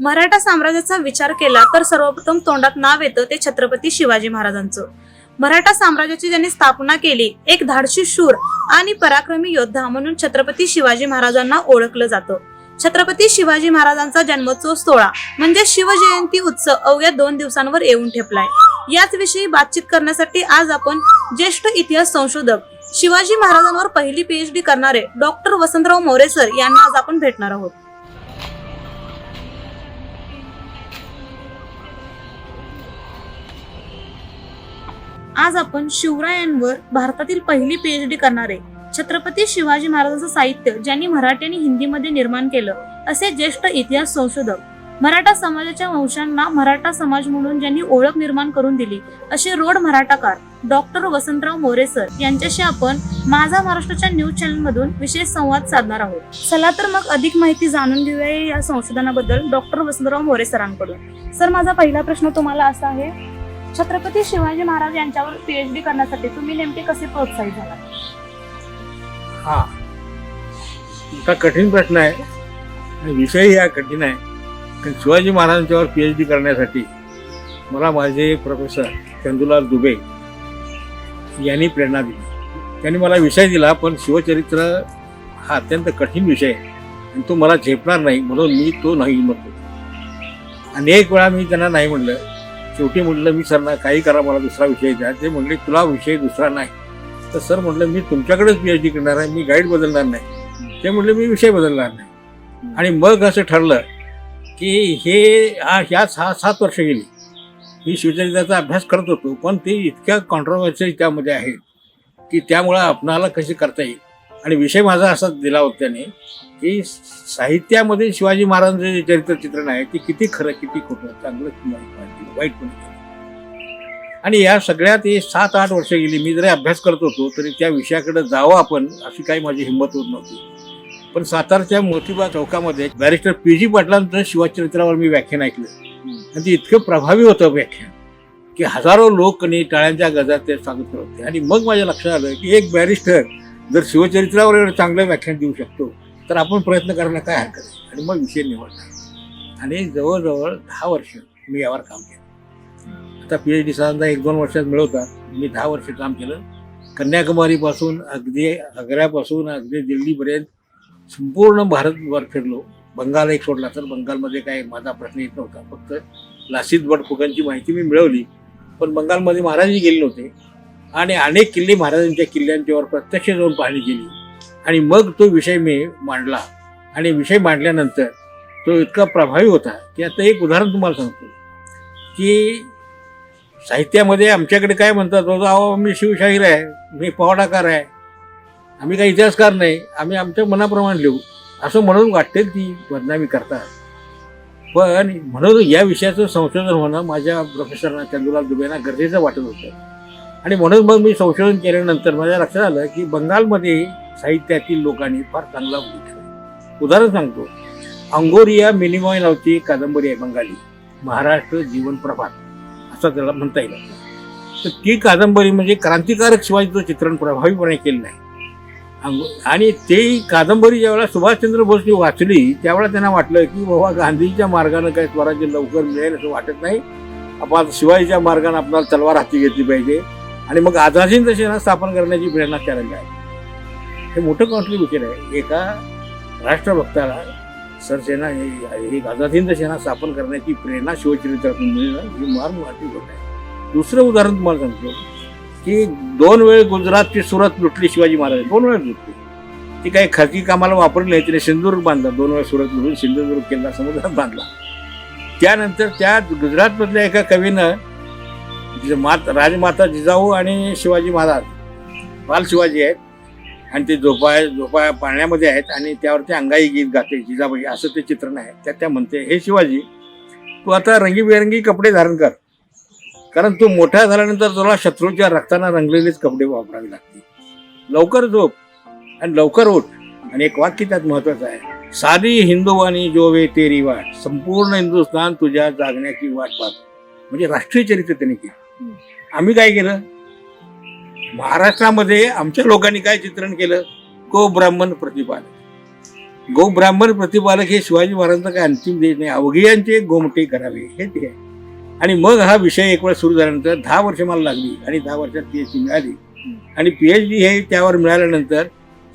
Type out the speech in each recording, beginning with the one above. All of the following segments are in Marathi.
मराठा साम्राज्याचा विचार केला तर सर्वप्रथम तोंडात नाव येतं ते छत्रपती शिवाजी महाराजांचं. मराठा साम्राज्याची ज्यांनी स्थापना केली. एक धाडशी शूर आणि पराक्रमी योद्धा म्हणून छत्रपती शिवाजी महाराजांना ओळखलं जातं. छत्रपती शिवाजी महाराजांचा जन्मोत्सव सोहळा म्हणजे शिवजयंती उत्सव अवघ्या दोन दिवसांवर येऊन ठेपलाय. याच विषयी बातचीत करण्यासाठी आज आपण ज्येष्ठ इतिहास संशोधक शिवाजी महाराजांवर पहिली पीएचडी करणारे डॉक्टर वसंतराव मोरे सर यांना आज आपण भेटणार आहोत. आज आपण शिवरायांवर भारतातील पहिली पीएचडी करणारे छत्रपती शिवाजी महाराजांचं साहित्य ज्यांनी मराठी आणि हिंदीमध्ये निर्माण केलं असे ज्येष्ठ इतिहास संशोधक मराठा समाजाच्या वंशांना मराठा समाज म्हणून ज्यांनी ओळख निर्माण करून दिली असे रोड मराठाकार डॉक्टर वसंतराव मोरे सर यांच्याशी आपण माझा महाराष्ट्राच्या न्यूज चॅनल मधून विशेष संवाद साधणार आहोत. चला तर मग अधिक माहिती जाणून घेऊया या संशोधनाबद्दल डॉक्टर वसंतराव मोरे सरांकडून. सर माझा पहिला प्रश्न तुम्हाला असा आहे छत्रपती शिवाजी महाराज यांच्यावर पीएचडी करण्यासाठी तुम्ही नेमके कसे प्रोत्साहित झाला हा. कठीण प्रश्न आहे. आणि विषयही हा कठीण आहे. कारण शिवाजी महाराजांच्यावर पी एच डी करण्यासाठी मला माझे प्रोफेसर चंदुलाल दुबे यांनी प्रेरणा दिली. त्यांनी मला विषय दिला पण शिवचरित्र हा अत्यंत कठीण विषय आहे. आणि तो मला झेपणार नाही म्हणून मी तो नाही म्हणतो. अनेक वेळा मी त्यांना नाही म्हणलं. शेवटी म्हटलं मी सरना काही करा मला दुसरा विषय द्या. ते म्हणले तुला विषय दुसरा नाही. तर सर म्हटलं मी तुमच्याकडेच पी एच डी करणार आहे मी गाईड बदलणार नाही. ते म्हटले मी विषय बदलणार नाही. आणि मग असं ठरलं की हे हा ह्या सहा सात वर्ष गेली. मी शिवचरित्राचा अभ्यास करत होतो पण ते इतक्या कॉन्ट्रोवर्सी त्यामध्ये आहे की त्यामुळं आपणाला कसे करता येईल? आणि विषय माझा असा दिला होता त्याने की साहित्यामध्ये शिवाजी महाराजांचं जे चरित्र चित्रण आहे ते किती खरं किती खोटं चांगलं किंवा वाईट पण आणि या सगळ्यात हे सात आठ वर्ष गेली मी जरी अभ्यास करत होतो तरी त्या विषयाकडे जावं आपण अशी काही माझी हिंमत होत नव्हती. पण सातारच्या मोतीबा चौकामध्ये बॅरिस्टर पी जी पाटलांचं शिवचरित्रावर मी व्याख्यान ऐकलं. आणि ते इतकं प्रभावी होतं व्याख्यान की हजारो लोक टाळ्यांच्या गजात ते सांगत करत होते. आणि मग माझ्या लक्षात आलं की एक बॅरिस्टर जर शिवचरित्रावर एवढं चांगलं व्याख्यान देऊ शकतो तर आपण प्रयत्न करायला काय हरकत आहे आणि मग विषय निवडला आणि जवळजवळ दहा वर्ष मी यावर काम केलं. आता पी एच डी साधारणतः एक दोन वर्षात मिळवतात मी दहा वर्ष काम केलं. कन्याकुमारीपासून अगदी आग्र्यापासून अगदी दिल्लीपर्यंत संपूर्ण भारतभर फिरलो. बंगाल एक सोडला तर बंगालमध्ये काय माझा प्रश्न येत नव्हता. फक्त लासित बटफुकांची माहिती मी मिळवली. पण बंगालमध्ये महाराजही गेले नव्हते. आणि अनेक किल्ले महाराजांच्या किल्ल्यांच्यावर प्रत्यक्ष जाऊन पाहणी केली. आणि मग तो विषय मी मांडला. आणि विषय मांडल्यानंतर तो इतका प्रभावी होता की आता एक उदाहरण तुम्हाला सांगतो. की साहित्यामध्ये आमच्याकडे काय म्हणतात बाबा अहो मी शिवशाहीर आहे मी पवाडाकार आहे आम्ही काही इतिहासकार नाही आम्ही आमच्या मनाप्रमाणे लिहू. असं म्हणून वाटते ती बदनामी करतात. पण म्हणून या विषयाचं संशोधन होणं माझ्या प्रोफेसरना चंदुलाल दुबेना गरजेचं वाटत होतं. आणि म्हणून मग मी संशोधन केल्यानंतर माझ्या लक्षात आलं की बंगालमध्ये साहित्यातील लोकांनी फार चांगला उल्लेख उदाहरण सांगतो. अंगोरिया मिनिमॉय नावची कादंबरी आहे बंगाली. महाराष्ट्र जीवन प्रभात. असं त्याला म्हणता येईल. तर ती कादंबरी म्हणजे क्रांतिकारक शिवाजीचं चित्रण प्रभावीपणे केलं आहे. आणि ते कादंबरी ज्यावेळेला सुभाषचंद्र बोसनी वाचली त्यावेळेला त्यांना वाटलं की बाबा गांधीच्या मार्गानं काही स्वराज्य लवकर मिळेल असं वाटत नाही. आपण शिवाजीच्या मार्गाने आपल्याला तलवार हाती घेतली पाहिजे. आणि मग आझादीन सेना स्थापन करण्याची प्रेरणा त्यांना आहे हे मोठं कॉन्ट्रीब्युशन आहे. एका राष्ट्रभक्ताला सरसेना हे एक सेना स्थापन करण्याची प्रेरणा शिवचरित्रातून मिळणं ही मार मोठी गोष्ट आहे. दुसरं उदाहरण तुम्हाला सांगतो की दोन वेळ गुजरातची सुरत लुटली शिवाजी महाराज. दोन वेळ लुटली. ती काही खाजगी कामाला वापरली नाही. तिने सिंधुदुर्ग बांधला. दोन वेळा सुरत लुटून सिंधुदुर्ग किल्ला समुद्रात बांधला. त्यानंतर त्या गुजरातमधल्या एका कवीनं मात राजमाता जिजाऊ आणि शिवाजी महाराज बाल शिवाजी आहेत. आणि ते झोपाय झोपाय पाळण्यामध्ये आहेत आणि त्यावरती अंगाई गीत गाते जिजाबाई असं ते चित्रण आहे. त्यात त्या म्हणते हे शिवाजी तू आता रंगीबेरंगी कपडे धारण कर. कारण तू मोठा झाल्यानंतर तुला शत्रूच्या रक्ताना रंगलेलेच कपडे वापरावे लागतील. लवकर झोप आणि लवकर उठ. आणि एक वाक्य त्यात महत्वाचं आहे सारी हिंदुवानी जोवे तेरी वाट संपूर्ण हिंदुस्थान तुझ्या जागण्याची वाट पाहतो. म्हणजे राष्ट्रीय चरित्र त्यांनी केलं. आम्ही काय केलं? महाराष्ट्रामध्ये आमच्या लोकांनी काय चित्रण केलं? गो ब्राह्मण प्रतिपालक. गो ब्राह्मण प्रतिपालक हे शिवाजी महाराजांचं काय अंतिम देश नाही. अवघियांचे गोमटे करावे हे ते आहे. आणि मग हा विषय एक वेळ सुरू झाल्यानंतर दहा वर्ष मला लागली आणि दहा वर्षात पी एच डी मिळाली. आणि पी एच डी हे त्यावर मिळाल्यानंतर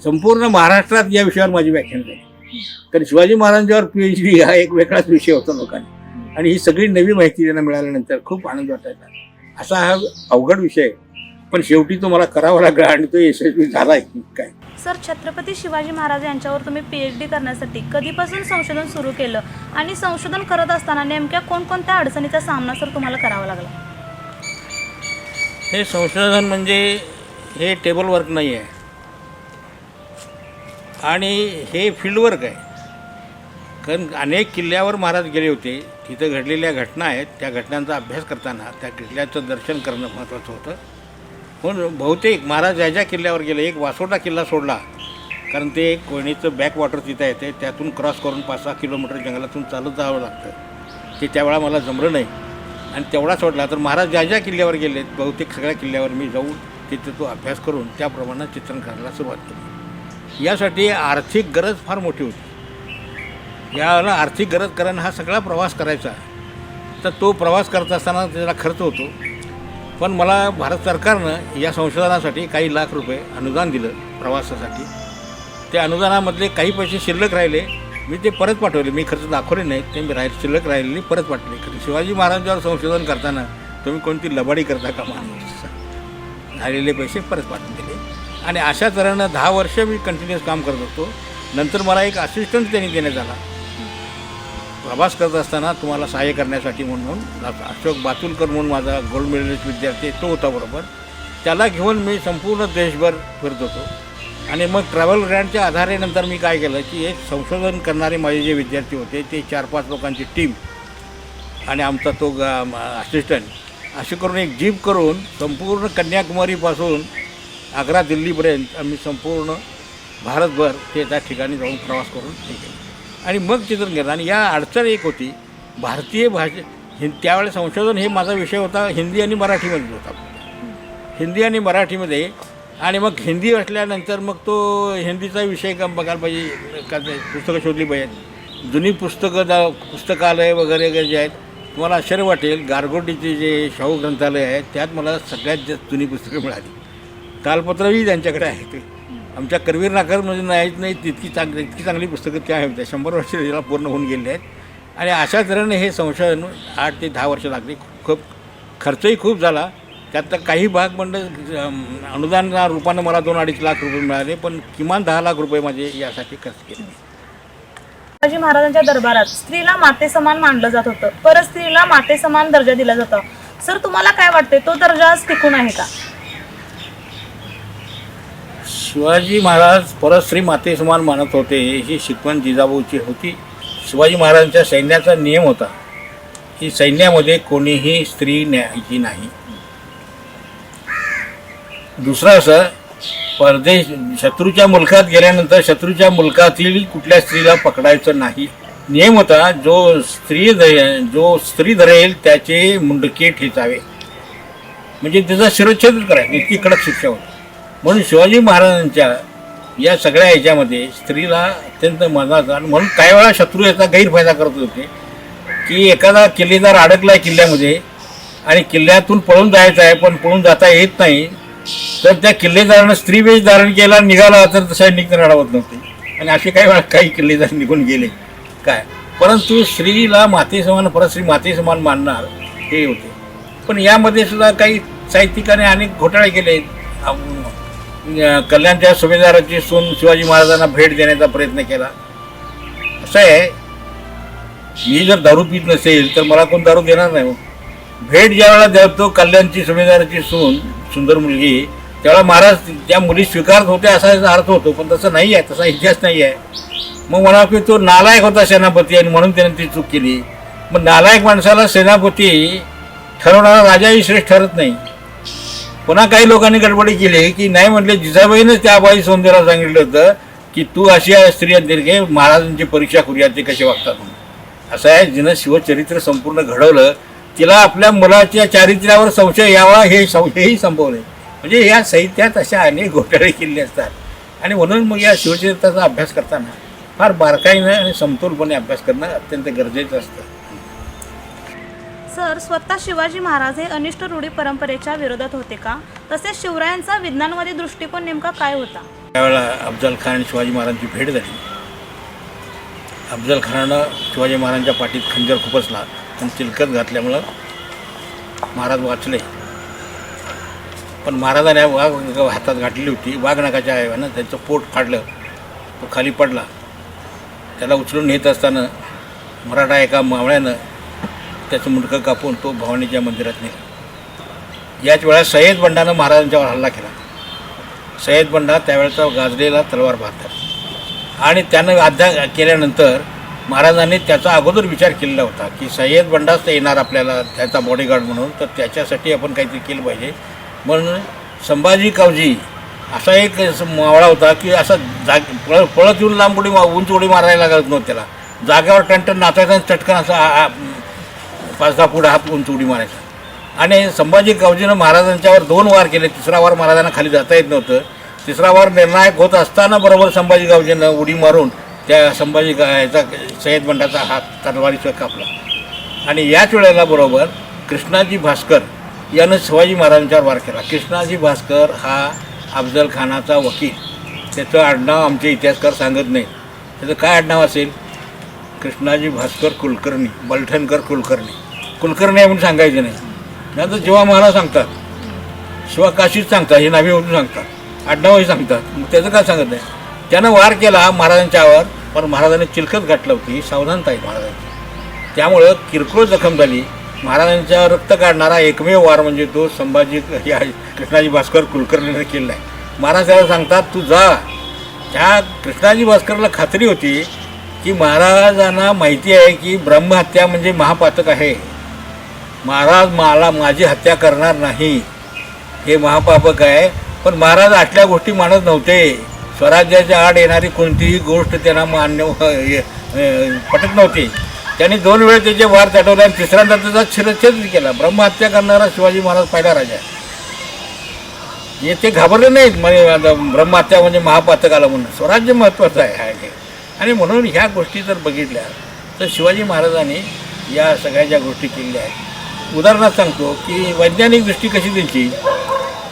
संपूर्ण महाराष्ट्रात या विषयावर माझी व्याख्यान झाली. कारण शिवाजी महाराजांच्यावर पी एच डी हा एक वेगळाच विषय होता लोकांनी. आणि ही सगळी नवी माहिती त्यांना मिळाल्यानंतर खूप आनंद वाटायचा. असा हा अवघड विषय आहे. पण शेवटी तो मला करावा लागला आणि तो यशस्वी झालाय काय? सर छत्रपती शिवाजी महाराज यांच्यावर तुम्ही पीएच डी करण्यासाठी कधीपासून संशोधन सुरू केलं? आणि संशोधन करत असताना नेमक्या कोणकोणत्या अडचणीचा सामना सर तुम्हाला करावा लागला? हे संशोधन म्हणजे हे टेबल वर्क नाही आहे. आणि हे फील्ड वर्क आहे. कारण अनेक किल्ल्यावर महाराज गेले होते. तिथं घडलेल्या घटना आहेत. त्या घटनांचा अभ्यास करताना त्या किल्ल्याचं दर्शन करणं महत्त्वाचं होतं. पण बहुतेक महाराज ज्या ज्या किल्ल्यावर गेले. एक वासोटा किल्ला सोडला. कारण ते एक कोयणीचं बॅकवॉटर तिथं येते. त्यातून क्रॉस करून पाच सहा किलोमीटर जंगलातून चालत जावं लागतं. ते त्यावेळा मला जमलं नाही. आणि तेवढा सोडला तर महाराज ज्या ज्या किल्ल्यावर गेले. बहुतेक सगळ्या किल्ल्यावर मी जाऊन तिथे तो अभ्यास करून त्याप्रमाणे चित्रण करायला सुरुवात केली. यासाठी आर्थिक गरज फार मोठी होती. याला आर्थिक गरज कारण हा सगळा प्रवास करायचा तर तो प्रवास करत असताना त्याला खर्च होतो. पण मला भारत सरकारनं या संशोधनासाठी काही लाख रुपये अनुदान दिलं प्रवासासाठी. त्या अनुदानामधले काही पैसे शिल्लक राहिले. मी ते परत पाठवले. मी खर्च दाखवले नाही ते मी राहील शिल्लक राहिलेली परत पाठवले. कारण शिवाजी महाराजांवर संशोधन करताना तुम्ही कोणती लबाडी करता का माणूस? झालेले पैसे परत पाठवून दिले. आणि अशा तऱ्हेनं दहा वर्ष मी कंटिन्युअस काम करत होतो. नंतर मला एक असिस्टंट त्यांनी देण्यात आला. प्रवास करत असताना तुम्हाला सहाय्य करण्यासाठी म्हणून अशोक बातुलकर म्हणून माझा गोल्ड मेडलिस्ट विद्यार्थी तो होता बरोबर. त्याला घेऊन मी संपूर्ण देशभर फिरत होतो. आणि मग ट्रॅव्हल ग्रँडच्या आधारे नंतर मी काय केलं की एक संशोधन करणारे माझे जे विद्यार्थी होते ते चार पाच लोकांची टीम आणि आमचा तो असिस्टंट असे करून एक जीप करून संपूर्ण कन्याकुमारीपासून आग्रा दिल्लीपर्यंत आम्ही संपूर्ण भारतभर ते त्या ठिकाणी जाऊन प्रवास करून हे आणि मग चित्रण केलं आणि या अडचण एक होती भारतीय भाषे हिं त्यावेळेस संशोधन हे माझा विषय होता हिंदी आणि मराठीमध्ये होता. हिंदी आणि मराठीमध्ये आणि मग हिंदी असल्यानंतर मग तो हिंदीचा विषय का बघायला पाहिजे का पुस्तकं शोधली पाहिजेत. जुनी पुस्तकं जा पुस्तकालय वगैरे वगैरे जे आहेत तुम्हाला आश्चर्य वाटेल गारगोटीचे जे शाहू ग्रंथालय आहे त्यात मला सगळ्यात जास्त जुनी पुस्तकं मिळाली. तालपत्रही त्यांच्याकडे आहेत. आमच्या करवीर नाकारमध्ये म्हणजे नाहीच नाही तितकी चांगली इतकी चांगली पुस्तकं त्या आहेत. त्या शंभर वर्ष याला पूर्ण होऊन गेलेली आहेत. आणि अशा तऱ्हेने हे संशोधन आठ ते दहा वर्ष लागली. खूप खर्चही खूप झाला. त्यातला काही भाग म्हणजे अनुदान रूपानं मला दोन अडीच लाख रुपये मिळाले पण किमान दहा लाख रुपये माझे यासाठी खर्च केले. शिवाजी महाराजांच्या दरबारात स्त्रीला माते समान मानलं जात होतं. परत स्त्रीला माते समान दर्जा दिला जातो. सर तुम्हाला काय वाटते तो दर्जा टिकून आहे का? शिवाजी महाराज परत श्री समान मानत होते ही शिकवण जिजाबूची होती. शिवाजी महाराजांच्या सैन्याचा नियम होता. की सैन्यामध्ये कोणीही स्त्री न्यायची नाही. दुसरं असं परदेश शत्रूच्या मुलकात गेल्यानंतर शत्रूच्या मुलकातील कुठल्या स्त्रीला पकडायचं नाही. नियम होता जो स्त्री ध- जो स्त्री धरेल त्याचे मुंडके ठेचावे. म्हणजे त्याचा शिरच्छेदच करायचा इतकी कडक शिक्षा होती. म्हणून शिवाजी महाराजांच्या या सगळ्या ह्याच्यामध्ये स्त्रीला अत्यंत मनाचा आणि म्हणून काही वेळा शत्रू याचा गैरफायदा करत होते की एखादा किल्लेदार अडकला किल्ल्यामध्ये आणि किल्ल्यातून पळून जायचं आहे पण पळून जाता येत नाही तर त्या किल्लेदारानं स्त्रीवेश धारण केला निघाला तर तसा निघणं अडवत नव्हते. आणि असे काही वेळा काही किल्लेदार निघून गेले. काय? परंतु स्त्रीला माते समान परत स्त्री माते समान मानणार हे होते. पण यामध्ये सुद्धा काही साहित्यिकाने अनेक घोटाळे केले कल्याणच्या सुभेदाराची सून शिवाजी महाराजांना भेट देण्याचा प्रयत्न केला. असं आहे मी जर दारू पित नसेल तर मला कोण दारू देणार नाही. भेट ज्यावेळेला देतो कल्याणची सुभेदाराची सून सुंदर मुलगी त्यावेळेला महाराज त्या मुली स्वीकारत होते असा याचा अर्थ होतो पण तसं नाही आहे तसा इतिहास नाही आहे. मग म्हणा की तो नालायक होता सेनापती आणि म्हणून त्याने ती चूक केली. मग नालायक माणसाला सेनापती ठरवणारा राजाही श्रेष्ठ ठरत नाही. पुन्हा काही लोकांनी गडबडी केली की नाही म्हटले जिजाबाईनंच त्या बाई सौंदर्याला सांगितलं होतं की तू अशी स्त्री दीर्घे महाराजांची परीक्षा करूया ते कसे वागतात म्हणून. असं आहे जिनं शिवचरित्र संपूर्ण घडवलं तिला आपल्या मुलाच्या चारित्र्यावर संशय यावा हे संशयही संभवले म्हणजे या साहित्यात अशा अनेक घोटाळे केले असतात. आणि म्हणून मग या शिवचरित्राचा अभ्यास करताना फार बारकाईनं आणि समतोलपणे अभ्यास करणं अत्यंत गरजेचं असतं. सर स्वतः शिवाजी महाराज हे अनिष्ट रूढी परंपरेच्या विरोधात होते का? तसेच शिवरायांचा विज्ञानवादी दृष्टिकोन नेमका काय होता? त्यावेळेला अफजल खान आणि शिवाजी महाराजांची भेट झाली. अफजल खानानं शिवाजी महाराजांच्या पाठीत खंजर खुपसला आणि तिलकत घातल्यामुळं महाराज वाचले. पण महाराजाने वाघ हातात गाठलेली होती. वाघ नाकाच्या आयोगानं त्यांचं पोट फाडलं तो खाली पडला. त्याला उचलून नेत असताना मराठा एका मावळ्यानं त्याचं मुंडकं कापून तो भवानीच्या मंदिरात नेला. याच वेळा सय्यद बंडानं महाराजांच्यावर हल्ला केला. सय्यद बंडा त्यावेळेचा गाजलेला तलवार बहादर आणि त्यानं अध्या केल्यानंतर महाराजांनी त्याचा अगोदर विचार केलेला होता की सय्यद बंडाच येणार आपल्याला त्याचा बॉडीगार्ड म्हणून तर त्याच्यासाठी आपण काहीतरी केलं पाहिजे. म्हणून संभाजी कावजी असा एक मावळा होता की असा जाग पळ पळत येऊन लांब उडी मा उंच उडी मारायला लागत नव्हतं त्याला. जागेवर टणटण नाचायचा चटकन असा पाच दहा पुढे हात उंच उडी मारायचा. आणि संभाजी गावजीनं महाराजांच्यावर दोन वार केले. तिसरा वार महाराजांना खाली जाता येत नव्हतं. तिसरा वार निर्णायक होत असताना बरोबर संभाजी गावजीनं उडी मारून त्या संभाजी गा याचा सय्यद बंडाचा हात तलवारीचा कापला. आणि याच वेळेला बरोबर कृष्णाजी भास्कर यानं शिवाजी महाराजांच्यावर वार केला. कृष्णाजी भास्कर हा अफजल खानाचा वकील. त्याचं आडनाव आमचे इतिहासकार सांगत नाही त्याचं काय आडनाव असेल? कृष्णाजी भास्कर कुलकर्णी बलठणकर कुलकर्णी. कुलकर्णी आहे म्हणून सांगायचं नाही. नंतर जेव्हा महाराज सांगतात शिवाकाशीच सांगतात हे नावे म्हणून सांगतात आडनावही सांगतात मग त्याचं काय सांगत नाही. त्यानं वार केला महाराजांच्यावर पण महाराजांनी चिलकत गाठलं होती सावधानता आहे महाराजांची. त्यामुळं किरकोळ जखम झाली. महाराजांच्या रक्त काढणारा एकमेव वार म्हणजे तो संभाजी या कृष्णाजी भास्कर कुलकर्णीनं केलेला आहे. महाराज त्याला सांगतात तू जा. त्या कृष्णाजी भास्करला खात्री होती की महाराजांना माहिती आहे की ब्रह्महत्या म्हणजे महापातक आहे. महाराज मला माझी हत्या करणार नाही. हे महापापक आहे. पण महाराज आटल्या गोष्टी मानत नव्हते. स्वराज्याच्या आड येणारी कोणतीही गोष्ट त्यांना मान्य पटत नव्हती. त्यांनी दोन वेळ त्याचे वार चढवले आणि तिसऱ्यांदा त्याचा शिरच्छेद केला. ब्रह्महत्या करणारा शिवाजी महाराज पहिला राजा हे ते घाबरले नाहीत. म्हणजे ब्रह्महत्या म्हणजे महापातकाला म्हणून. स्वराज्य महत्त्वाचं आहे. हा हे. आणि म्हणून ह्या गोष्टी जर बघितल्या तर शिवाजी महाराजांनी या सगळ्या ज्या गोष्टी केल्या आहेत उदाहरणार्थ सांगतो की वैज्ञानिक दृष्टी कशी द्यायची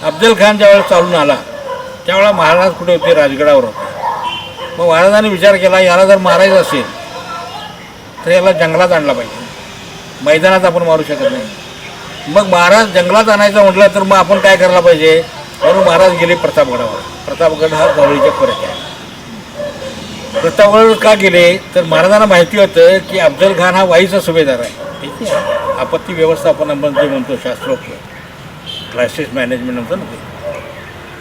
अफजल खान ज्यावेळेस चालून आला त्यावेळेला महाराज कुठे होते? राजगडावर होते. मग महाराजांनी विचार केला याला जर मारायचं असेल तर याला जंगलात आणला पाहिजे. मैदानात आपण मारू शकत नाही. मग महाराज जंगलात आणायचं म्हटलं तर मग आपण काय करायला पाहिजे? म्हणून महाराज गेले प्रतापगडावर. प्रतापगड हा जवळीच्या खोऱ्यात आहे. प्रतापगड का गेले? तर महाराजांना माहिती होतं की अफजल खान हा वाईचा सुभेदार आहे. ठीक आहे. आपत्ती व्यवस्थापन आपण जे म्हणतो शास्त्रोक्त. क्रायसिस मॅनेजमेंट म्हणतो ना ते.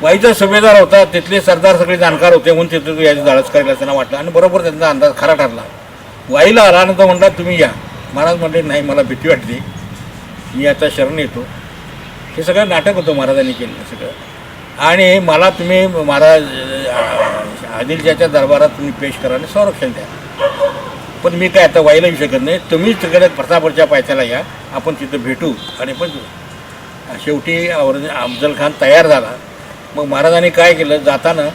वाईचा सुभेदार होता तिथले सरदार सगळे जाणकार होते म्हणून तिथे तो याची धाडस करायला त्यांना वाटलं. आणि बरोबर त्यांचा अंदाज खरा ठरला. वाईला आला आणि म्हणला तुम्ही या. महाराज म्हणले नाही मला भीती वाटली. मी आता शरण येतो. हे सगळं नाटक होतं महाराजांनी केलेलं सगळं. आणि मला तुम्ही महाराज आदिलजाच्या आदिलशाच्या दरबारात तुम्ही पेश करा आणि संरक्षण द्या. पण मी काय आता व्हायला येऊ शकत नाही. तुम्हीच तिकडे प्रतापरच्या पायथ्याला या. आपण तिथं भेटू आणि पण शेवटी औरंग अफजल खान तयार झाला. मग महाराजांनी काय केलं? जाताना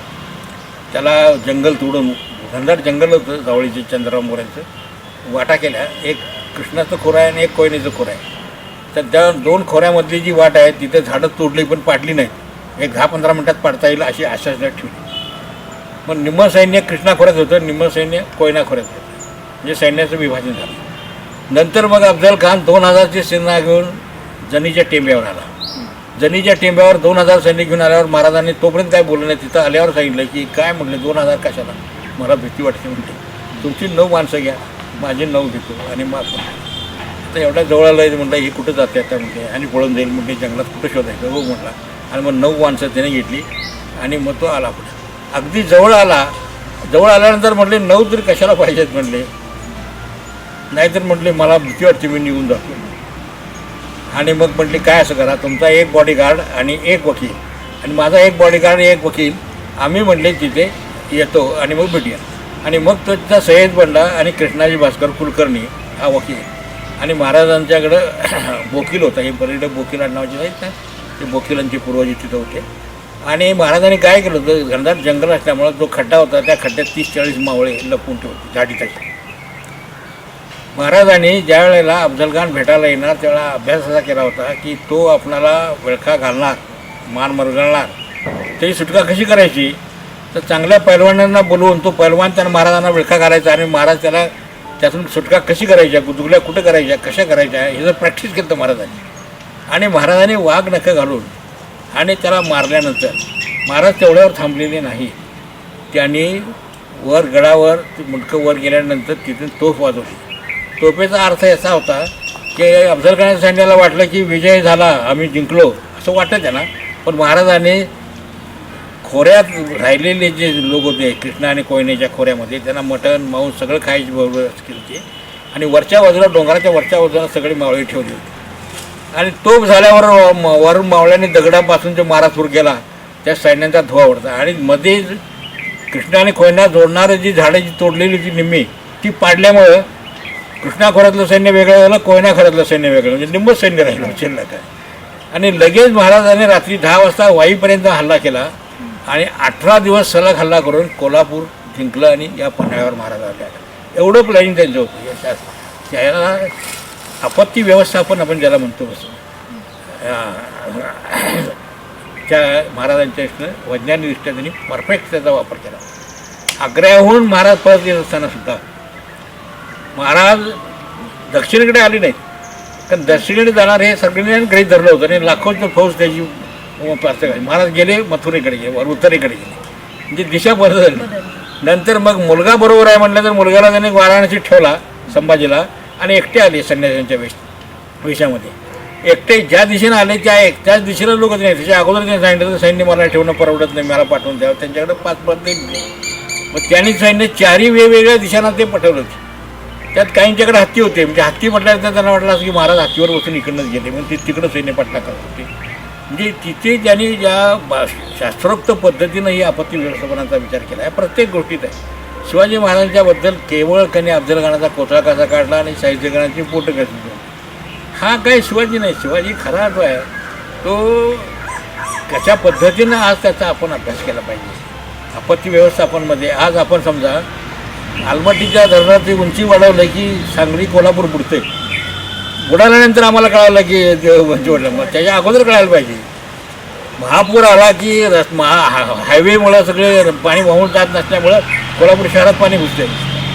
त्याला जंगल तोडून घनदाट जंगल होतं जावळीचे चंद्रराव मोऱ्यांचं वाटा केल्या. एक कृष्णाचं खोरं आहे आणि एक कोयनेचं खोरं आहे. तर त्या दोन खोऱ्यामधली जी वाट आहे तिथे झाडं तोडली पण पाडली नाहीत. एक दहा पंधरा मिनटात पाडता येईल अशी आशा ठेवली. मग निम्म सैन्य कृष्णा खोऱ्यात होतं निम्म सैन्य कोयना खोऱ्यात होतं. म्हणजे सैन्याचं विभाजन झालं. नंतर मग अफजल खान दोन हजारची सेना घेऊन जनीच्या टेंब्यावर आला. जनीच्या टेंब्यावर दोन हजार सैनिक घेऊन आल्यावर महाराजांनी तोपर्यंत काय बोललं नाही तिथं आल्यावर सांगितलं की काय म्हटलं दोन हजार कशाला? मला भीती वाटते म्हणते तुमची नऊ माणसं घ्या माझी नऊ घेतो आणि मग आता एवढ्या जवळ आलं म्हटलं हे कुठं जाते आता म्हणते आणि पळून जाईल म्हणजे जंगलात कुठं शोधायचं? हो म्हटला. आणि मग नऊ माणसं त्याने घेतली आणि मग तो आला पुढे. अगदी जवळ आला. जवळ आल्यानंतर म्हटले नऊ तरी कशाला पाहिजेत म्हणले नाहीतर म्हटले मला भीती वाटते मी निघून जातो. आणि मग म्हटले काय असं करा तुमचा एक बॉडीगार्ड आणि एक वकील. आणि माझा एक बॉडीगार्ड एक वकील आम्ही म्हटले तिथे येतो आणि मग भेटूया. आणि मग तो तिथं सय्यद बंडा आणि कृष्णाजी भास्कर कुलकर्णी हा वकील. आणि महाराजांच्याकडं बोकील होता. हे पर्यटक बोकील नावाचे आहेत ना ते बोकिलांचे पूर्वज तिथं होते. आणि महाराजांनी काय केलं होतं? घनदाट जंगल असल्यामुळं जो खड्डा होता त्या खड्ड्यात तीस चाळीस मावळे लपून ठेवते झाडीतच महाराजांनी ज्या वेळेला अफजलखान भेटायला येणार त्यावेळेला अभ्यास असा केला होता की तो आपणाला विळखा घालणार मान मरगळणार. त्याची सुटका कशी करायची? तर चांगल्या पैलवानांना बोलवून तो पैलवान त्यांना महाराजांना विळखा घालायचा आणि महाराज त्याला त्यातून सुटका कशी करायच्या गुदगुल्या कुठं करायच्या कशा करायच्या हे जर प्रॅक्टिस केलं तर महाराजांनी. आणि महाराजांनी वाघ नखं घालून आणि त्याला मारल्यानंतर महाराज तेवढ्यावर थांबलेले नाही त्यांनी वर गडावर मुंडकं वर गेल्यानंतर तिथून तोफ वाजवली. तोफेचा अर्थ असा होता की अफजलखान सैन्याला वाटलं की विजय झाला आम्ही जिंकलो असं वाटतं त्यांना पण महाराजांनी खोऱ्यात राहिलेले जे लोक होते कृष्णा आणि कोयनेच्या खोऱ्यामध्ये त्यांना मटण मांस सगळं खायची बरोबर केली आणि वरच्या बाजूला डोंगराच्या वरच्या बाजूला सगळी मावळी ठेवली होती. आणि तोप झाल्यावर म- वरून मावळ्याने दगडापासून जो मारा सुरू केला त्या सैन्याचा धुवा उडता. आणि मध्ये कृष्णा आणि कोयना जोडणारी जी झाडं जी तोडलेली होती निम्मी ती पाडल्यामुळं कृष्णा खोऱ्यातलं सैन्य वेगळं झालं कोयना खोऱ्यातलं सैन्य वेगळं. म्हणजे निम्मच सैन्य राहिलं शिल्लक आहे आणि लगेच महाराजांनी रात्री दहा वाजता वाईपर्यंत हल्ला केला आणि अठरा दिवस सलग हल्ला करून कोल्हापूर जिंकलं आणि या पन्हाळ्यावर महाराज आल्या. एवढं प्लॅनिंग त्यांचं होतं. त्याला आपत्ती व्यवस्थापन आपण ज्याला म्हणतो असं त्या महाराजांच्या इथनं वैज्ञानिकदृष्ट्या त्यांनी परफेक्ट त्याचा वापर केला. आग्र्याहून महाराज परत येत असताना सुद्धा महाराज दक्षिणेकडे आले नाहीत. कारण दक्षिणेकडे जाणार हे सगळ्यांनी गृहीत धरलं होतं. आणि लाखोंचं फौज त्याची पार्श्व महाराज गेले मथुरेकडे गेले उत्तरेकडे गेले. म्हणजे दिशा बदल झाली. नंतर मग मुलगा बरोबर आहे म्हटलं तर मुलग्याला त्याने वाराणसीत ठेवला संभाजीला आणि एकटे आले संन्यासांच्या वेश वेशामध्ये. एकटे ज्या दिशेनं आले त्या एक त्याच दिशेला लोक नाही. त्याच्या अगोदर त्यांनी सांगितलं तर सैन्य मला ठेवणं परवडत नाही मला पाठवून द्यावं त्यांच्याकडे पाच पाच नाही मग त्यांनी सैन्य चारही वेगवेगळ्या दिशांना ते पाठवलं होतं. त्यात काहींच्याकडे हत्ती होते. म्हणजे हत्ती म्हटल्यानंतर त्यांना वाटलं असं की महाराज हत्तीवर बसून इकडनंच गेले. म्हणून ते तिकडं सैन्य पाठला करत होते. म्हणजे तिथे ज्यांनी ज्या शास्त्रोक्त पद्धतीनं ही आपत्ती व्यवस्थापनाचा विचार केला. आहे प्रत्येक गोष्टीत आहे. शिवाजी महाराजांच्याबद्दल केवळ त्यांनी अफजलखानाचा कोथळा कसा काढला आणि शाहिस्तेखानाची पोटं कशी हा काही शिवाजी नाही. शिवाजी खरा जो आहे तो कशा पद्धतीनं आज त्याचा आपण अभ्यास केला पाहिजे? आपत्ती व्यवस्थापनमध्ये आज आपण समजा आलमट्टीच्या धरणाची उंची वाढवलं की सांगली कोल्हापूर बुडते. बुडाल्यानंतर आम्हाला कळालं की उंची वाढलं. मग त्याच्या अगोदर कळायला पाहिजे. महापूर आला की रस महा हा- हायवेमुळं सगळे पाणी वाहून जात नसल्यामुळं कोल्हापूर शहरात पाणी घुसते.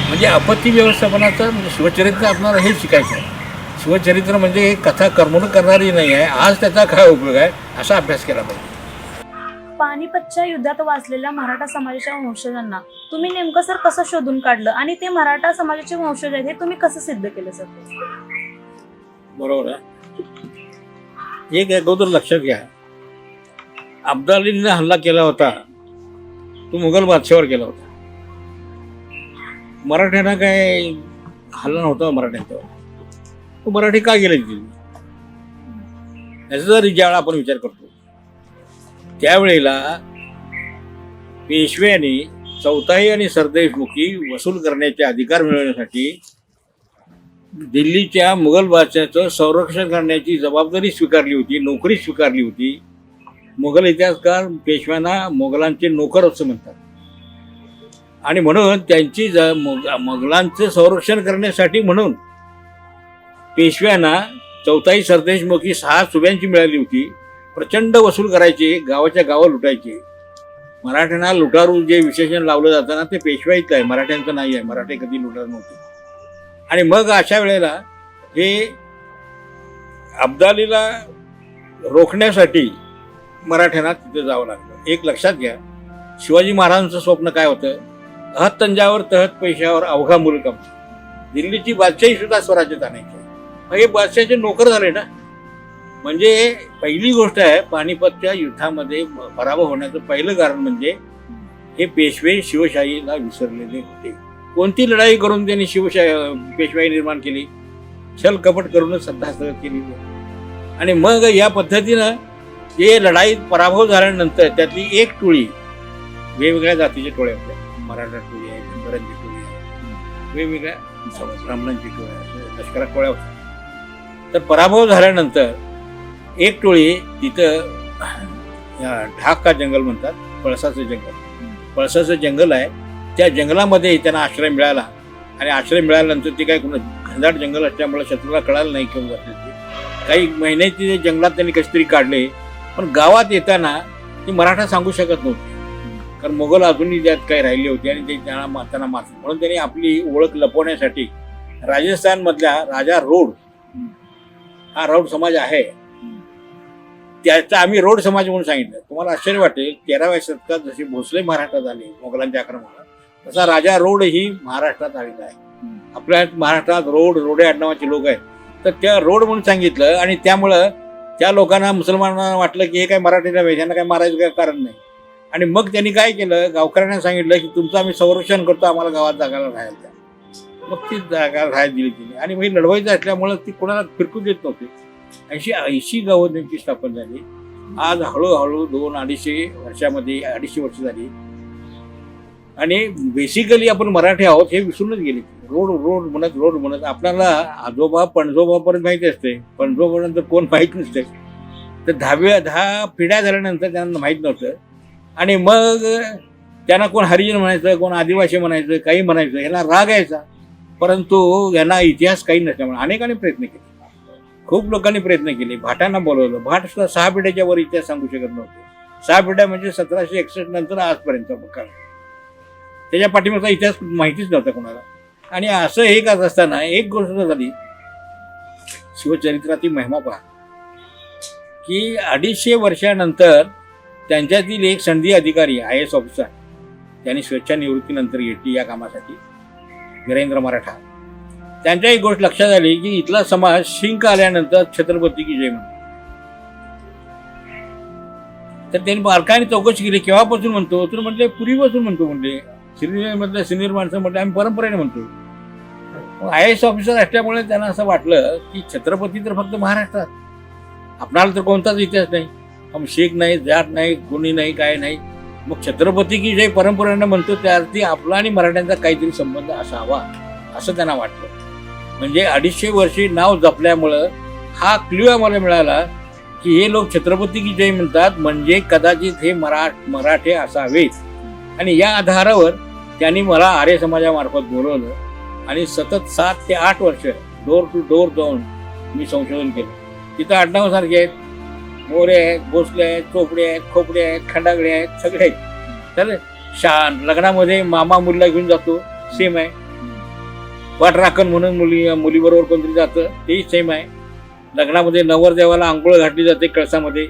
म्हणजे आपत्ती व्यवस्थापनाचं म्हणजे शिवचरित्र आपणाला हे शिकायचं आहे. शिवचरित्र म्हणजे कथा करमणूक करणारी नाही आहे. आज त्याचा काय उपयोग आहे? असा अभ्यास केला पाहिजे. पानिपतच्या युद्धात वाचलेल्या मराठा समाजाच्या वंशजांना. तुम्ही नेमकं सर कसं शोधून काढलं? आणि ते मराठा समाजाचे वंशज आहेत हे तुम्ही कसं सिद्ध केलं सर? बरोबर आहे. एक अगोदर लक्षात घ्या. अब्दालीने हल्ला केला होता. तो मुघल बादशावर केला होता. मराठ्यांना काय हल्ला नव्हता मराठ्यांच्यावर तो मराठी का गेले? तिथे याचा जर ज्यावेळा आपण विचार करतो. त्यावेळेला पेशव्याने चौथाई आणि सरदेशमुखी वसूल करण्याचे अधिकार मिळवण्यासाठी दिल्लीच्या मुघल बादशाचं संरक्षण करण्याची जबाबदारी स्वीकारली होती नोकरी स्वीकारली होती. मुघल इतिहासकार पेशव्यांना मुघलांचे नोकर असं म्हणतात. आणि म्हणून त्यांची ज मुघलांचं संरक्षण करण्यासाठी म्हणून पेशव्यांना चौथाई सरदेशमुखी सहा सुब्यांची मिळाली होती. प्रचंड वसूल करायचे गावाच्या गावं लुटायचे. मराठ्यांना लुटारू जे विशेषण लावलं जातं ना ते पेशवाईचं आहे मराठ्यांचं नाही आहे मराठे कधी लुटार नव्हते. आणि मग अशा वेळेला हे अब्दालीला रोखण्यासाठी मराठ्यांना तिथे जावं लागलं. एक लक्षात घ्या शिवाजी महाराजांचं स्वप्न काय होतं? अहत तंजावर तहत पैशावर अवघा मुलकम दिल्लीची बादशाही सुद्धा स्वराज्यात आणायची. मग हे बादशाहचे नोकर झाले ना? म्हणजे पहिली गोष्ट आहे पानिपतच्या युद्धामध्ये पराभव होण्याचं पहिलं कारण म्हणजे हे पेशवे शिवशाहीला विसरलेले होते. कोणती लढाई करून त्यांनी शिवशाही पेशवाई निर्माण केली? छल कपट करूनच सत्ता केली. आणि मग या पद्धतीनं जे लढाईत पराभव झाल्यानंतर त्यातली एक टोळी वेगवेगळ्या जातीच्या टोळ्या आपल्या मराठा टोळी आहे गंधरांची टोळी आहे वेगवेगळ्या ब्राह्मणांची टोळी आहे लष्करात टोळ्या होत्या. तर पराभव झाल्यानंतर एक टोळी तिथं ढाका जंगल म्हणतात पळसाचं जंगल. पळसाचं जंगल आहे. त्या जंगलामध्ये त्यांना आश्रय मिळाला. आणि आश्रय मिळाल्यानंतर ते काय कोण घनदाट जंगल असल्यामुळे शत्रूला कळालं नाही किंवा काही महिने ते जंगलात त्यांनी कशीतरी काढले. पण गावात येताना ते मराठा सांगू शकत नव्हते. कारण मोगल अजूनही त्यात काही राहिले होते आणि ते त्यांना त्यांना मारत म्हणून त्यांनी आपली ओळख लपवण्यासाठी राजस्थानमधल्या राजा रोड हा रोड समाज आहे. त्याचा आम्ही रोड समाज म्हणून सांगितलं. तुम्हाला आश्चर्य वाटेल तेराव्या शतकात जशी भोसले महाराष्ट्रात आले मोगलांच्या आक्रमणात तसा राजा रोड ही महाराष्ट्रात आलेला आहे. आपल्या महाराष्ट्रात रोड रोडे आडनावाचे लोक आहेत. तर त्या रोड म्हणून सांगितलं आणि त्यामुळं त्या लोकांना मुसलमानांना वाटलं की हे काय मराठी नव्हे यांना काय मारायचं काय कारण नाही. आणि मग त्यांनी काय केलं? गावकऱ्यांना सांगितलं की तुमचं आम्ही संरक्षण करतो आम्हाला गावात जागाला राहायला द्या. मग ती जागा राहायला दिली तिने. आणि मग हे लढवायचं असल्यामुळं ती कोणाला फिरकू देत नव्हते. ऐंशी ऐंशी गव्हर्नरची स्थापन झाली. आज हळूहळू दोन अडीचशे वर्षामध्ये अडीचशे वर्ष झाली. आणि बेसिकली आपण मराठी आहोत हे विसरूनच गेले. रोड रोड म्हणत रोड म्हणत आपल्याला आजोबा पणजोबापर्यंत माहिती असते. पणजोबानंतर कोण माहीत नसते. तर दहाव्या दहा पिढ्या झाल्यानंतर त्यांना माहीत नव्हतं. आणि मग त्यांना कोण हरिजन म्हणायचं कोण आदिवासी म्हणायचं काही म्हणायचं यांना राग यायचा. परंतु यांना इतिहास काही नसल्यामुळे अनेकांनी प्रयत्न केले. खूप लोकांनी प्रयत्न केले. भाटांना बोलवलं. भाट सुद्धा सहा पिढ्याच्या वर इतिहास सांगू शकत नव्हते. सहा पिढ्या म्हणजे सतराशे एकसष्ट नंतर आजपर्यंत काळ त्याच्या पाठीमागचा इतिहास माहितीच नव्हता कोणाला. आणि असं हे करत असताना एक गोष्ट झाली. शिवचरित्राची महिमा पहा. की अडीचशे वर्षानंतर त्यांच्यातील एक संधी अधिकारी आय एस ऑफिसर त्यांनी स्वेच्छानिवृत्तीनंतर घेतली या कामासाठी. वीरेंद्र मराठा. त्यांच्या एक गोष्ट लक्षात आली की इथला समाज शिंक आल्यानंतर छत्रपती की जय म्हणतो तर त्यांनी बारकाने चौकशी केली. केव्हापासून म्हणतो? तर म्हटले पूर्वीपासून म्हणतो म्हणले. सिनियर सिनियर माणसं म्हटलं आम्ही परंपरेने म्हणतो. आय एस ऑफिसर असल्यामुळे त्यांना असं वाटलं की छत्रपती तर फक्त महाराष्ट्रात. आपणाला तर कोणताच इतिहास नाही. हम शेख नाही जाट नाही कोणी नाही काय नाही. मग छत्रपती की जे परंपरेनं म्हणतो त्यावरती आपला आणि मराठ्यांचा काहीतरी संबंध असावा असं त्यांना वाटलं. म्हणजे अडीचशे वर्षी नाव जपल्यामुळं हा क्ल्यू आम्हाला मिळाला की हे लोक छत्रपती की जय म्हणतात म्हणजे कदाचित हे मरा मराठे असावेत. आणि या आधारावर त्यांनी मला आर्य समाजामार्फत बोलवलं आणि सतत सात ते आठ वर्ष डोर टू डोर जाऊन मी संशोधन केलं. तिथं आडनावासारखे आहेत. मोरे आहेत भोसले आहेत चोपडे आहेत खोपडे आहेत खंडागडे आहेत सगळे आहेत. तर शा लग्नामध्ये मामा मुलीला घेऊन जातो सेम आहे. वाट राखण म्हणून मुली मुलीबरोबर कोणतरी जातं तेही सेम आहे. लग्नामध्ये नवरदेवाला आंघोळ घातली जाते कळसामध्ये.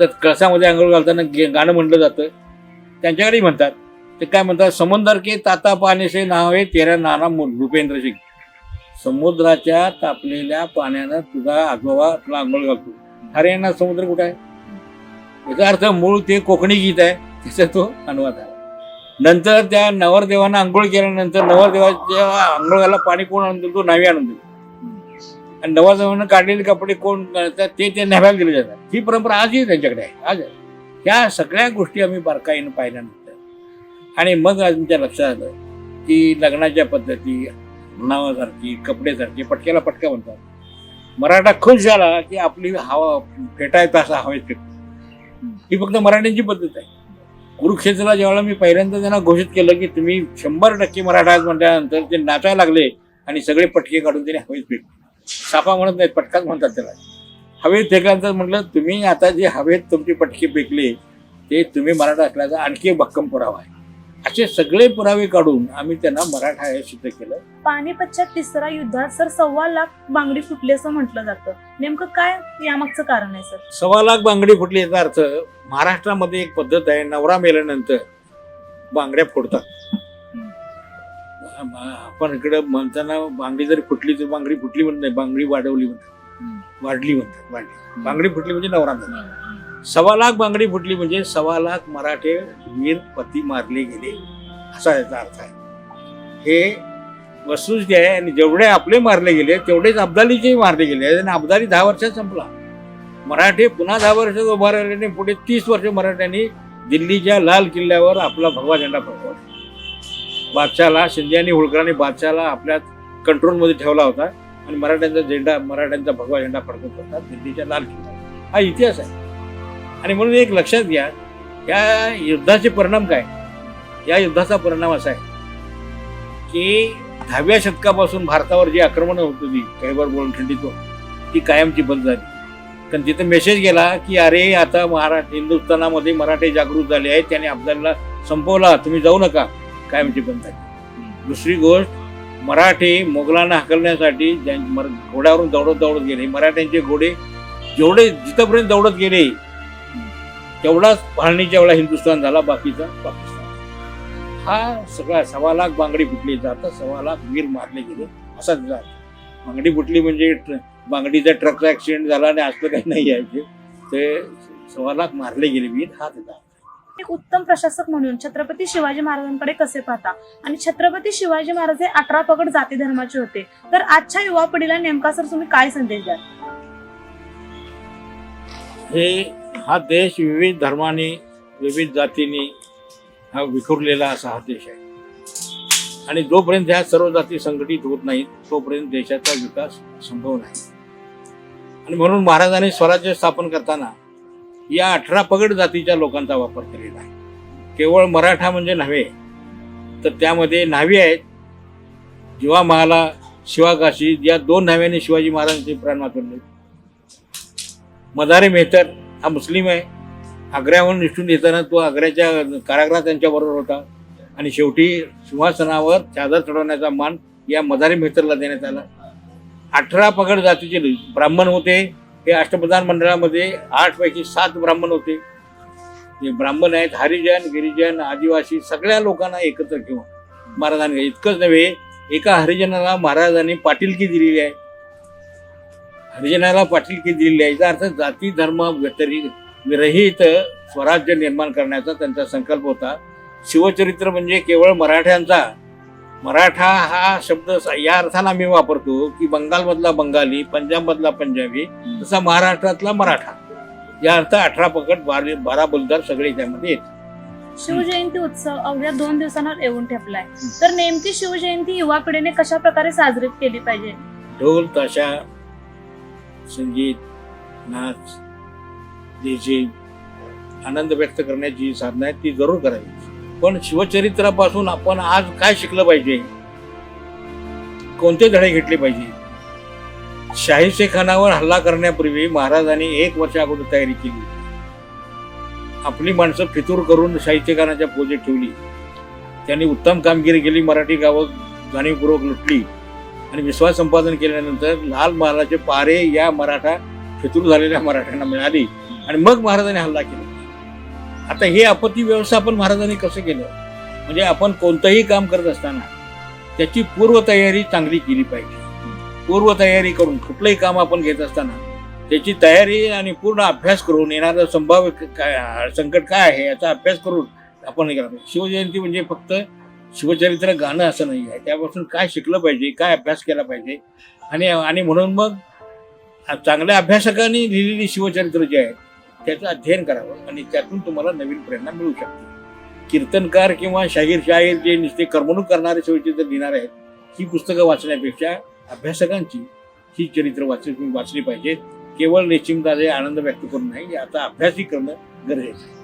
तर कळसामध्ये आंघोळ घालताना गे- गाणं म्हटलं जातं. त्यांच्याकडेही म्हणतात ते काय म्हणतात समुद्र के ताता पाण्याचे नाव आहे तेरा नाना भूपेंद्र सिंग. समुद्राच्या तापलेल्या पाण्यानं तुझा आजोबा तुला आंघोळ घालतो. हरियाणा समुद्र कुठं आहे? याचा अर्थ मूळ ते कोकणी गीत आहे. त्याचा तो अनुवाद आहे. नंतर त्या नवरदेवानं आंघोळ केल्यानंतर नवरदेवाच्या आंघोळाला पाणी कोण आणून देतो? नावी आणून देतो. आणि नवरदेवानं काढलेले कपडे कोण ते ते नव्याला दिले जातात. ही परंपरा आजही त्यांच्याकडे आहे. आज ह्या सगळ्या गोष्टी आम्ही बारकाईनं पाहिल्यानंतर. आणि मग आमच्या लक्षात आलं की लग्नाच्या पद्धती नावासारखी कपडेसारखी पटक्याला पटका म्हणतात. मराठा खुश झाला की आपली हवा फेटायचा असा हवेत फेकतो ही फक्त मराठ्यांची पद्धत आहे. कुरुक्षेत्राला जेव्हा मी पहिल्यांदा त्यांना घोषित केलं की तुम्ही शंभर टक्के मराठा आहात म्हटल्यानंतर ते नाचायला लागले आणि सगळे पटके काढून त्याने हवेत फेकले. सापा म्हणत नाहीत पटकाच म्हणतात त्याला. हवेत फेकल्यानंतर म्हटलं तुम्ही आता जे हवेत तुमचे पटके फेकले ते तुम्ही मराठा असल्याचा आणखी एक भक्कम पुरावा आहे. असे सगळे पुरावे काढून आम्ही त्यांना मराठा हे सिद्ध केलं. पानिपतच्या तिसऱ्या युद्धात सर सव्वा लाख बांगडी फुटली असं म्हटलं जातं. नेमकं काय यामागचं कारण आहे सर? सव्वा लाख बांगडी फुटली याचा अर्थ महाराष्ट्रामध्ये एक पद्धत आहे नवरा मेल्यानंतर बांगड्या फोडतात. आपण इकडे म्हणताना बांगडी जरी फुटली तर बांगडी फुटली म्हणत नाही बांगडी वाढवली म्हणतात. वाढली म्हणतात वाढली. बांगडी फुटली म्हणजे नवरा मेला. सव्वा लाख बांगडी फुटली म्हणजे सव्वा लाख मराठे वीर पती मारले गेले असा याचा अर्थ आहे. हे वस्तुस्थिती आहे आणि जेवढे आपले मारले गेले तेवढेच अब्दालीचेही मारले गेले. आणि अब्दाली दहा वर्षात संपला. मराठे पुन्हा दहा वर्षात उभा राहिल्याने पुढे तीस वर्ष मराठ्यांनी दिल्लीच्या लाल किल्ल्यावर आपला भगवा झेंडा फडकवला. बादशाला शिंदे आणि होळकरांनी बादशाला आपल्या कंट्रोलमध्ये ठेवला होता. आणि मराठ्यांचा झेंडा मराठ्यांचा भगवा झेंडा फडकत होता दिल्लीच्या लाल किल्ल्यावर. हा इतिहास आहे. आणि म्हणून एक लक्षात घ्या या युद्धाचे परिणाम काय? या युद्धाचा परिणाम असा आहे की दहाव्या शतकापासून भारतावर जी आक्रमणं होत होती कैबर बोलखंडीतून ती कायमची बंद झाली. कारण तिथं मेसेज गेला की अरे आता महाराष्ट्र हिंदुस्थानामध्ये मराठी जागृत झाले आहेत त्याने अफजालला संपवला तुम्ही जाऊ नका. कायमची बंद झाली. दुसरी गोष्ट मराठी मोगलांना हकलण्यासाठी ज्यां- मर- घोड्यावरून दौडत दौडत गेले. मराठ्यांचे घोडे जेवढे जिथंपर्यंत दौडत गेले तेवढाच फाळणीच्या वेळा हिंदुस्थान झाला बाकीचा पाकिस्तान. हा सगळा सव्वा लाख बांगडी फुटली जातात सव्वा लाख वीर मारले गेले असाच झाला बांगडी फुटली म्हणजे बांगडीचा ट्रकचा ऍक्सिडेंट झाला आणि असलं काही नाही आहे ते. सव्वा लाख मारले गेले वीर हा त्याचा एक उत्तम प्रशासक म्हणून छत्रपती शिवाजी महाराजांकडे कसे पाहता? आणि छत्रपती शिवाजी महाराज हे अठरा पगड जाती धर्माचे होते. तर आजच्या युवा पिढीला नेमका सर तुम्ही काय संदेश द्याल? हे हा देश विविध धर्माने विविध जातीने हा विखुरलेला असा हा देश आहे. आणि जोपर्यंत ह्या सर्व जाती संघटित होत नाहीत तोपर्यंत देशाचा विकास संभव नाही. आणि म्हणून महाराजांनी स्वराज्य स्थापन करताना या अठरा पगड जातीच्या लोकांचा वापर केलेला आहे. केवळ मराठा म्हणजे नव्हे तर त्यामध्ये न्हावी आहेत. जिवा महाला शिवाकाशी या दोन न्हाव्याने शिवाजी महाराजांचे प्राण वाचवले. मदारी मेहतर हा मुस्लिम आहे. आग्र्याहून निष्ठून येताना तो आग्र्याच्या कारागृहात त्यांच्याबरोबर होता. आणि शेवटी सिंहासनावर चादर चढवण्याचा मान या मदारी मेहतरला देण्यात आला. अठरा पगड जातीचे ब्राह्मण होते. हे अष्टप्रधान मंडळामध्ये आठ पैकी सात ब्राह्मण होते. जे ब्राह्मण आहेत हरिजन गिरिजन आदिवासी सगळ्या लोकांना एकत्र घेऊन महाराजांनी इतकंच नव्हे एका हरिजनाला महाराजांनी पाटीलकी दिलेली आहे. हरिजनाला पाटीलकी दिलेली आहे? याचा अर्थ जाती धर्म व्यतिरिक्त विरहित स्वराज्य निर्माण करण्याचा त्यांचा संकल्प होता. शिवचरित्र म्हणजे केवळ मराठ्यांचा. मराठा हा शब्द या अर्थाने आम्ही वापरतो की बंगालमधला बंगाली पंजाबमधला पंजाबी तसा महाराष्ट्रातला मराठा. या अर्थ अठरा पकड बारा बारा बोलदार सगळे त्यामध्ये येतात. शिवजयंती उत्सव अवघ्या दोन दिवसांवर येऊन ठेपलाय. तर नेमकी शिवजयंती युवा पिढीने कशा प्रकारे साजरी केली पाहिजे? ढोल ताशा संगीत नाच डीजे आनंद व्यक्त करण्याची जी साधनं आहेत ती जरूर करावी. पण शिवचरित्रापासून आपण आज काय शिकलं पाहिजे? कोणते धडे घेतले पाहिजे? शाही खानावर हल्ला करण्यापूर्वी महाराजांनी एक वर्ष अगोदर तयारी केली. आपली माणसं फितूर करून शाही खानाच्या पोजेत ठेवली. त्यांनी उत्तम कामगिरी केली मराठी गावं जाणीवपूर्वक लुटली. आणि विश्वास संपादन केल्यानंतर लाल महालाचे पारे या मराठा फितूर झालेल्या मराठ्यांना मिळाली. आणि मग महाराजांनी हल्ला केला. आता हे आपत्ती व्यवस्थापन महाराजांनी कसं केलं? म्हणजे आपण कोणतंही काम करत असताना त्याची पूर्वतयारी चांगली केली पाहिजे. पूर्वतयारी करून कुठलंही काम आपण घेत असताना त्याची तयारी आणि पूर्ण अभ्यास करून येणारं संभाव्य काय संकट काय आहे याचा अभ्यास करून आपण हे केलं शिवजयंती म्हणजे फक्त शिवचरित्र गाणं असं नाही आहे. त्यापासून काय शिकलं पाहिजे काय अभ्यास केला पाहिजे? आणि आणि म्हणून मग चांगल्या अभ्यासकांनी लिहिलेली शिवचरित्र जे आहे त्याचं अध्ययन करावं आणि त्यातून तुम्हाला नवीन प्रेरणा मिळू शकते. कीर्तनकार किंवा शाहीर शाहीर जे नुसते करमणूक करणारे शिवचरित्र लिहिणार आहेत ही पुस्तकं वाचण्यापेक्षा अभ्यासकांची ही चरित्र वाचली वाचली पाहिजेत. केवळ निश्चिमताचे आनंद व्यक्त करून नाही आता अभ्यासही करणं गरजेचं आहे.